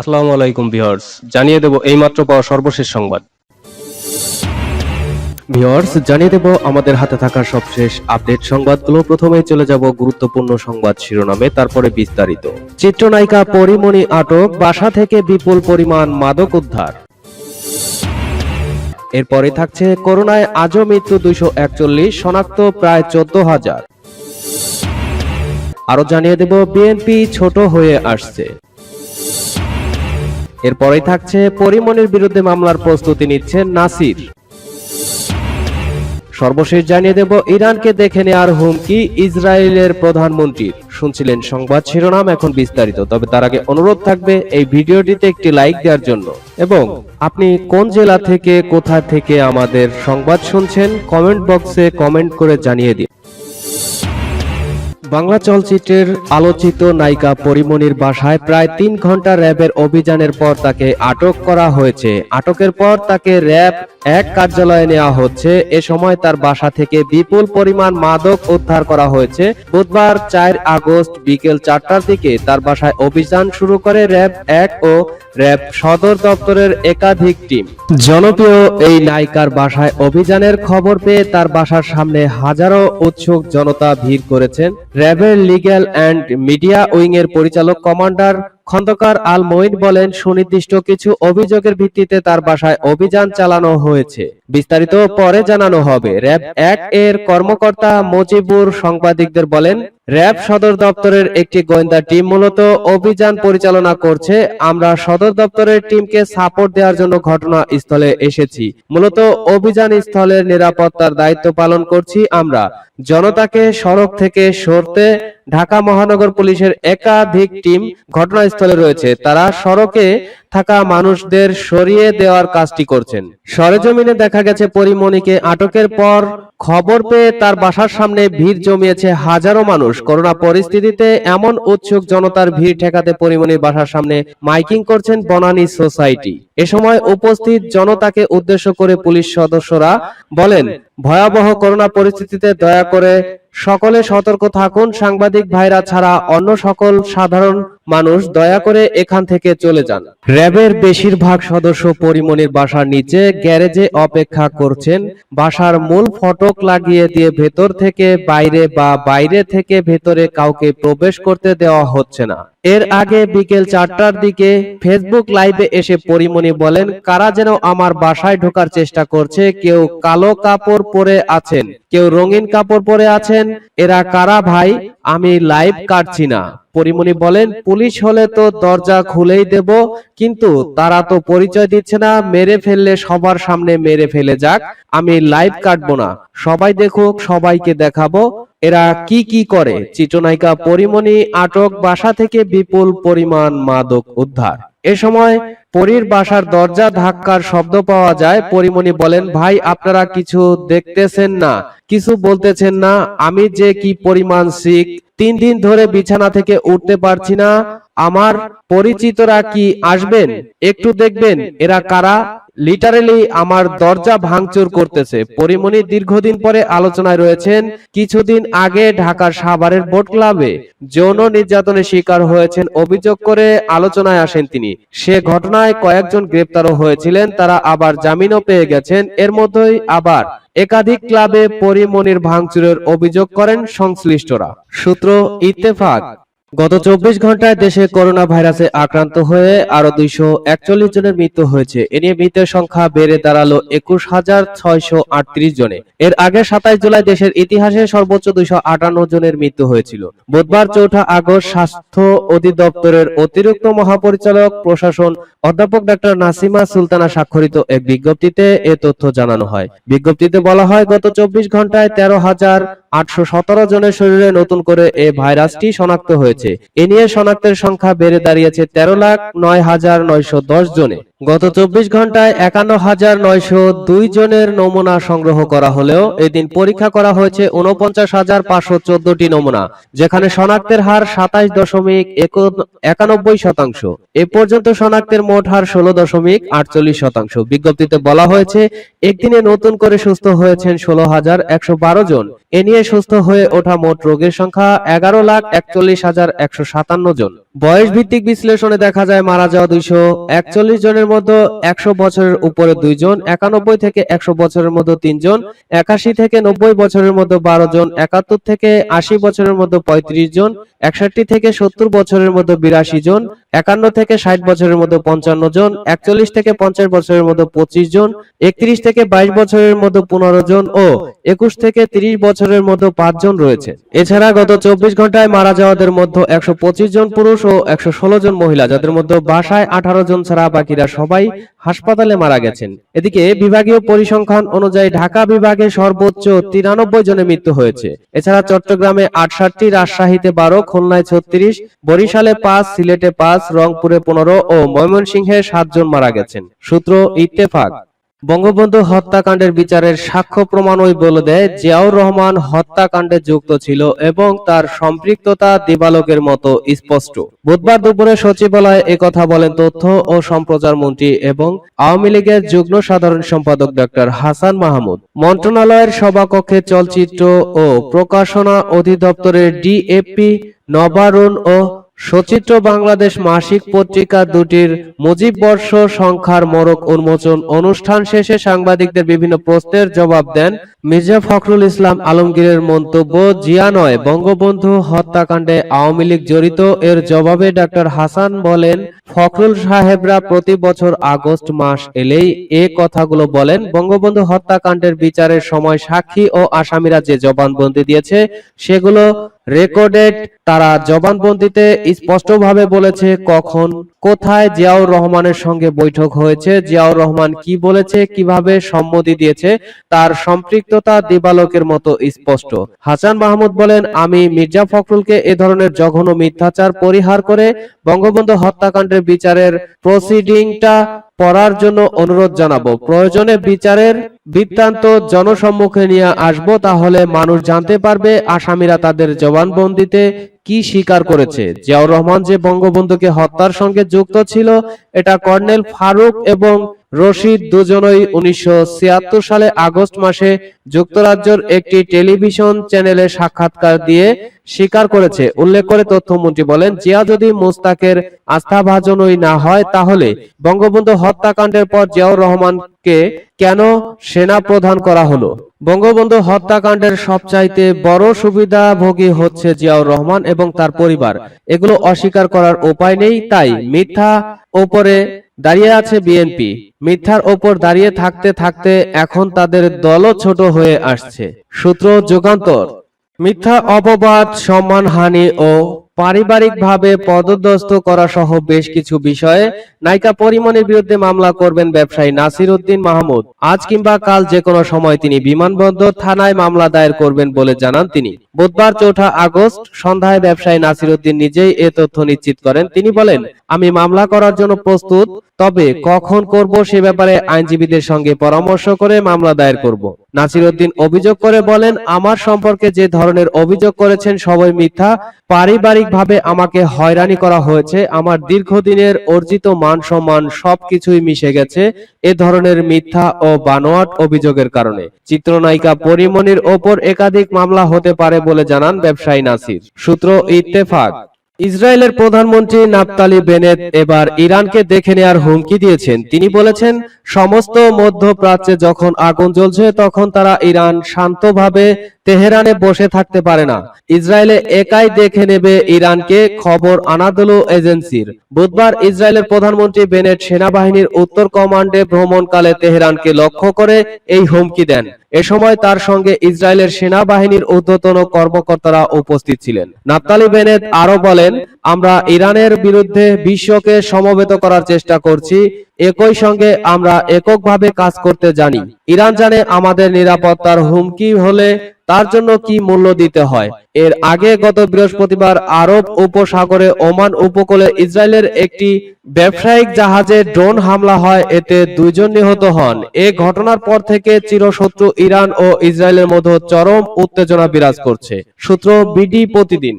আসসালামু আলাইকুম ভিউয়ার্স, জানিয়ে দেব এইমাত্র পাওয়া সর্বশেষ সংবাদ। ভিউয়ার্স, জানিয়ে দেব আমাদের হাতে থাকা সবশেষ আপডেট সংবাদগুলো। প্রথমেই চলে যাব গুরুত্বপূর্ণ সংবাদ শিরোনামে, তারপরে বিস্তারিত। চিত্রনায়িকা পরিমণি আটক, বাসা থেকে বিপুল পরিমাণ মাদক উদ্ধার। এরপরে থাকছে করোনায় আজও মৃত্যু দুইশো একচল্লিশ, শনাক্ত প্রায় চোদ্দ হাজার। আরও জানিয়ে দেব, বিএনপি ছোট হয়ে আসছে। এরপরেই থাকছে পরিমণির বিরুদ্ধে মামলার প্রস্তুতি নিচ্ছেন নাসির। সর্বশেষ জানিয়ে দেব, ইরানকে দেখে নেওয়ার হুমকি ইসরায়েলের প্রধানমন্ত্রীর। শুনছিলেন সংবাদ শিরোনাম, এখন বিস্তারিত। তবে তার আগে অনুরোধ থাকবে এই ভিডিওটিতে একটি লাইক দেওয়ার জন্য। এবং আপনি কোন জেলা থেকে, কোথা থেকে আমাদের সংবাদ শুনছেন, কমেন্ট বক্সে কমেন্ট করে জানিয়ে দিন। বাংলা চলচ্চিত্রের আলোচিত নায়িকা পরিমণির বাসায় প্রায় তিন ঘণ্টা র্যাবের অভিযানের পর তাকে আটক করা হয়েছে। আটকের পর তাকে র্যাব এক কার্যালয়ে নেওয়া হচ্ছে। এ সময় তার বাসা থেকে বিপুল পরিমাণ মাদক উদ্ধার করা হয়েছে। বুধবার চার আগস্ট বিকেল চারটার দিকে তার বাসায় অভিযান শুরু করে র্যাব এক ও র্যাব সদর দপ্তরের একাধিক টিম। জনপ্রিয় এই নায়িকার বাসায় অভিযানের খবর পেয়ে তার বাসার সামনে হাজারো উৎসুক জনতা ভিড় করেছেন। র্যাবের লিগ্যাল অ্যান্ড মিডিয়া উইং এর পরিচালক কমান্ডার খন্দকার আল মঈন বলেন, সুনির্দিষ্ট কিছু অভিযোগের ভিত্তিতে তার বাসায় অভিযান চালানো হয়েছে। বিস্তারিত পরে জানানো হবে। র্যাব এক এর কর্মকর্তা মজিবুর সাংবাদিকদের বলেন র্যাব সদর দপ্তরের একটি গোয়েন্দা টিম মূলত অভিযান পরিচালনা করছে। আমরা সদর দপ্তরের টিমকে সাপোর্ট দেওয়ার জন্য ঘটনা স্থলে এসেছি। মূলত অভিযান স্থলের নিরাপত্তার দায়িত্ব পালন করছি আমরা। জনতাকে সড়ক থেকে সরতে ঢাকা মহানগর পুলিশের একাধিক টিম ঘটনাস্থলে রয়েছে। তারা সড়কে থাকা মানুষদের সরিয়ে দেওয়ার কাজটি করছেন। সরেজমিনে দেখা গেছে, পরিমণিকে আটকের পর খবর পেয়ে তার বাসার সামনে ভিড় জমিয়েছে হাজারো মানুষ। করোনা পরিস্থিতিতে এমন উৎসুক জনতার ভিড় ঠেকাতে পরিমণির বাসার সামনে মাইকিং করছেন বনানী সোসাইটি। এ সময় উপস্থিত জনতাকে উদ্দেশ্য করে পুলিশ সদস্যরা বলেন, ভয়াবহ করোনা পরিস্থিতিতে দয়া করে সকলে সতর্ক থাকুন। সাংবাদিক ভাইরা ছাড়া অন্য সকল সাধারণ মানুষ দয়া করে এখান থেকে চলে যান। র্যাবের বেশিরভাগ সদস্য পরিমণির বাসার নিচে গ্যারেজে অপেক্ষা করছেন। বাসার মূল ফটক লাগিয়ে দিয়ে ভেতর থেকে বাইরে বা বাইরে থেকে ভেতরে কাউকে প্রবেশ করতে দেওয়া হচ্ছে না। এর আগে বিকেল চারটার দিকে ফেসবুক লাইভে এসে পরিমণি বলেন, কারা যেন আমার বাসায় ঢোকার চেষ্টা করছে, কেউ কালো কাপড় পরে আছেন, কেউ রঙিন কাপড় পরে আছেন, এরা কারা ভাই? আমি লাইভ কাটছি না। পরিমণি বলেন, পুলিশ হলে তো দরজা খুলেই দেব, কিন্তু তারা তো পরিচয় দিচ্ছে না, মেরে ফেললে সবার সামনে মেরে ফেলে যাক, আমি লাইভ কাটবো না। সবাই দেখুক, সবাইকে দেখাবো। এরা কি কি করে? চিত্রনায়িকা পরিমণি আটক বাসা থেকে বিপুল পরিমাণ মাদক উদ্ধার। এ সময় পরীর বাসার দরজা ধাক্কার শব্দ পাওয়া যায়। পরিমণি বলেন, ভাই, আপনারা কিছু দেখতেছেন না, কিছু বলতেছেন না। আমি যে কি পরিমাণ শিখ, তিন দিন ধরে বিছানা থেকে উঠতে পারছি না। আমার পরিচিতরা কি আসবেন? একটু দেখবেন, এরা কারা? লিটারেলি আমার দরজা ভাঙচুর করতেছে। পরিমণি দীর্ঘদিন পরে আলোচনায় রয়েছেন, কিছুদিন আগে ঢাকার সাভারের বোট ক্লাবে যৌন নির্যাতনের শিকার হয়েছেন। অভিযোগ করে আলোচনায় আসেন তিনি। সে ঘটনায় কয়েকজন গ্রেপ্তারও হয়েছিলেন, তারা আবার জামিনও পেয়ে গেছেন। এর মধ্যেই আবার একাধিক ক্লাবে পরিমণির ভাঙচুরের অভিযোগ করেন সংশ্লিষ্টরা। সূত্র ইত্তেফাক। গত চব্বিশ ঘন্টায় দেশে করোনা ভাইরাসে আক্রান্ত হয়ে আরও দুইশো একচল্লিশ জনের মৃত্যু হয়েছে। এ নিয়ে মৃতের সংখ্যা বেড়ে দাঁড়াল একুশ হাজার ছয়শো আটত্রিশ জনে। এর আগে সাতাইশ জুলাই দেশের ইতিহাসে সর্বোচ্চ দুইশো আটান্ন জনের মৃত্যু হয়েছিল। বুধবার চৌঠা আগস্ট স্বাস্থ্য অধিদপ্তরের অতিরিক্ত মহাপরিচালক, প্রশাসন অধ্যাপক ডাক্তার নাসিমা সুলতানা স্বাক্ষরিত এক বিজ্ঞপ্তিতে এ তথ্য জানানো হয়। বিজ্ঞপ্তিতে বলা হয়, গত চব্বিশ ঘন্টায় তেরো হাজার আটশো সতেরো জনের শরীরে নতুন করে এ ভাইরাসটি শনাক্ত হয়েছে। এ নিয়ে শনাক্তের সংখ্যা বেড়ে দাঁড়িয়েছে তেরো লাখ নয় হাজার নয়শো দশ জনে। গত চব্বিশ ঘন্টায় একান্ন হাজার নয়শো দুই জনের নমুনা সংগ্রহ করা হলেও এদিন পরীক্ষা করা হয়েছে উনপঞ্চাশ হাজার পাঁচশো চোদ্দটি নমুনা, যেখানে শনাক্তের হার সাতাশ দশমিক একানব্বই শতাংশ। এ পর্যন্ত শনাক্তের মোট হার ষোলো দশমিক আটচল্লিশ শতাংশ। বিজ্ঞপ্তিতে বলা হয়েছে, একদিনে নতুন করে সুস্থ হয়েছেন ষোলো হাজার একশো বারো জন। এ নিয়ে সুস্থ হয়ে ওঠা মোট রোগীর সংখ্যা এগারো লাখ একচল্লিশ হাজার একশো সাতান্ন জন। বয়স ভিত্তিক বিশ্লেষণে দেখা যায় মারা যাওয়া দুইশো একচল্লিশ জনের মধ্যে একশো বছরের উপরে দুইজন, একানব্বই থেকে একশো বছরের মধ্যে তিনজন, একাশি থেকে নব্বই বছরের মধ্যে বারো জন, একাত্তর থেকে আশি বছরের মধ্যে পঁয়ত্রিশ জন, একষট্টি থেকে সত্তর বছরের মধ্যে বিরাশি জন, একান্ন থেকে ষাট বছরের মধ্যে পঞ্চান্ন জন, একচল্লিশ থেকে পঞ্চাশ বছরের মধ্যে পঁচিশ জন, একত্রিশ থেকে বাইশ বছরের মধ্যে পনেরো জন ও একুশ থেকে তিরিশ বছরের মধ্যে পাঁচজন রয়েছে। এছাড়া গত চব্বিশ ঘন্টায় মারা যাওয়াদের মধ্যে একশো পঁচিশ জন পুরুষ ও একশো ষোলো জন মহিলা, যাদের মধ্যে বাসায় আঠারো জন ছাড়া বাকিরা সবাই হাসপাতালে মারা গেছেন। এদিকে বিভাগীয় পরিসংখ্যান অনুযায়ী ঢাকা বিভাগে সর্বোচ্চ তিরানব্বই জনের মৃত্যু হয়েছে। এছাড়া চট্টগ্রামে আটষট্টি, রাজশাহীতে বারো, খুলনায় ছত্রিশ, বরিশালে পাঁচ, সিলেটে পাঁচ, রংপুরে পনেরো ও ময়মনসিংহে সাতজন মারা গেছেন। সূত্র ইত্তেফাক। বঙ্গবন্ধু হত্যাকাণ্ডের বিচারের সাক্ষ্য প্রমাণ ওই বলে দেয়, জিয়াউর রহমান হত্যাকাণ্ডে যুক্ত ছিল এবং তার সম্পৃক্ততা দিবালোকের মতো স্পষ্ট। বুধবার দুপুরে সচিবালয়ে একথা বলেন তথ্য ও সম্প্রচার মন্ত্রী এবং আওয়ামী লীগের যুগ্ম সাধারণ সম্পাদক ডক্টর হাসান মাহমুদ। মন্ত্রণালয়ের সভাকক্ষে চলচ্চিত্র ও প্রকাশনা অধিদপ্তরের ডিএপি নবারুণ ও সচিত্র বাংলাদেশ মাসিক পত্রিকা দুটির মুজিব বর্ষ সংখ্যার মোড়ক উন্মোচন অনুষ্ঠান শেষে সাংবাদিকদের বিভিন্ন প্রশ্নের জবাব দেন মির্জা ফখরুল ইসলাম আলমগীরের মন্তব্য, জিয়া নয়, বঙ্গবন্ধু হত্যাকাণ্ডে আওয়ামী লীগ জড়িত। এর জবাবে ডক্টর হাসান বলেন, ফখরুল সাহেবরা প্রতি বছর আগস্ট মাস এলেই এ কথাগুলো বলেন, বঙ্গবন্ধু হত্যাকাণ্ডের বিচারের সময় সাক্ষী ও আসামিরা যে জবানবন্দি দিয়েছে, সেগুলো রেকর্ডেড। তারা জবানবন্দিতে স্পষ্টভাবে বলেছে কখন, কোথায় জিয়াউর রহমানের সঙ্গে বৈঠক হয়েছে। জিয়াউর রহমান কি বলেছে, কীভাবে সম্মতি দিয়েছে, তার সম্পৃক্ততা দিবালোকের মতো স্পষ্ট। হাসান মাহমুদ বলেন, আমি মির্জা ফখরুলকে এ ধরনের জঘন্য মিথ্যাচার পরিহার করে বঙ্গবন্ধু হত্যাকাণ্ডের বিচারের প্রসিডিংটা পড়ার জন্য অনুরোধ জানাব। প্রয়োজনে বিচারের বৃত্তান্ত জনসম্মুখে নিয়ে আসব তাহলে মানুষ জানতে পারবে আসামিরা তাদের জবানবন্দিতে কি স্বীকার করেছে। জিয়াউর রহমান যে বঙ্গবন্ধুকে হত্যার সঙ্গে যুক্ত ছিল, এটা কর্নেল ফারুক এবং রশিদ দুজনই উনিশশো সালে আগস্ট মাসে যুক্তরাজ্যের একটি টেলিভিশন চ্যানেলে সাক্ষাৎকার দিয়ে স্বীকার করেছে। উল্লেখ করে তথ্যমন্ত্রী বলেন, জিয়া যদি মোস্তাকের আস্থাভাজনই না হয়, তাহলে বঙ্গবন্ধু হত্যাকাণ্ডের পর জিয়াউর রহমানকে কেন সেনা প্রধান করা হলো? বঙ্গবন্ধু হত্যাকাণ্ডের সবচাইতে বড় সুবিধাভোগী হচ্ছে জিয়াউর রহমান এবং তার পরিবার। এগুলো অস্বীকার করার উপায় নেই, তাই মিথ্যা ওপরে দাঁড়িয়ে আছে বিএনপি। মিথ্যার ওপর দাঁড়িয়ে থাকতে থাকতে এখন তাদের দলও ছোট হয়ে আসছে। সূত্র যুগান্তর। মিথ্যা অপবাদ সম্মানহানি ও পারিবারিকভাবে পদদস্ত করা সহ বেশ কিছু বিষয়ে নায়িকা পরিমণের বিরুদ্ধে মামলা করবেন ব্যবসায়ী নাসির উদ্দিন মাহমুদ। আজ কিংবা কাল যে কোনো সময় তিনি বিমানবন্দর থানায় মামলা দায়ের করবেন বলে জানান তিনি। বুধবার চৌঠা আগস্ট সন্ধ্যায় ব্যবসায়ী নাসির উদ্দিন নিজেই এ তথ্য নিশ্চিত করেন। তিনি বলেন, আমি মামলা করার জন্য প্রস্তুত, তবে কখন করব সে ব্যাপারে আইনজীবীদের সঙ্গে পরামর্শ করে মামলা দায়ের করব। নাসির উদ্দিন অভিযোগ করে বলেন, আমার সম্পর্কে যে ধরনের অভিযোগ করেছেন সবই মিথ্যা। পারিবারিকভাবে আমাকে হয়রানি করা হয়েছে। আমার দীর্ঘদিনের অর্জিত মান সম্মান সবকিছুই মিশে গেছে এ ধরনের মিথ্যা ও বানোয়াট অভিযোগের কারণে। চিত্রনায়িকা পরিমণির ওপর একাধিক মামলা হতে পারে বলে জানান ব্যবসায়ী নাসির। সূত্র ইত্তেফাক ইসরায়েলের প্রধানমন্ত্রী নাফতালি বেনেত এবার ইরানকে দেখে নেয়ার হুমকি দিয়েছেন। তিনি বলেছেন, সমস্ত মধ্যপ্রাচ্যে যখন আগুন জ্বলছে, তখন তারা ইরান শান্তভাবে তেহরানে বসে থাকতে পারে না। ইসরায়েলে একাই দেখে নেবে ইরানকে খবর আনাদুলু এজেন্সির। বুধবার ইসরায়েলের প্রধানমন্ত্রী বেনেট সেনাবাহিনীর উত্তর কমান্ডে ভ্রমণকালে তেহরানকে লক্ষ্য করে এই হুমকি দেন। এ সময় তার সঙ্গে ইসরায়েলের সেনাবাহিনীর ঊর্ধ্বতন কর্মকর্তারা উপস্থিত ছিলেন। নাফতালি বেনেত আরও বলেন, আমরা ইরানের বিরুদ্ধে বিশ্বকে সমবেত করার চেষ্টা করছি একই সঙ্গে আমরা এককভাবে কাজ করতে জানি। ইরান জানে আমাদের নিরাপত্তার হুমকি হলে তার জন্য কি মূল্য দিতে হয়। এর আগে গত বৃহস্পতিবার আরব উপসাগরে ওমান উপকূলে ইসরায়েলের একটি ব্যবসায়িক জাহাজে ড্রোন হামলা হয়, এতে দুইজন নিহত হন। এ ঘটনার পর থেকে চিরশত্রু ইরান ও ইসরায়েলের মধ্যে চরম উত্তেজনা বিরাজ করছে। সূত্র বিডি প্রতিদিন।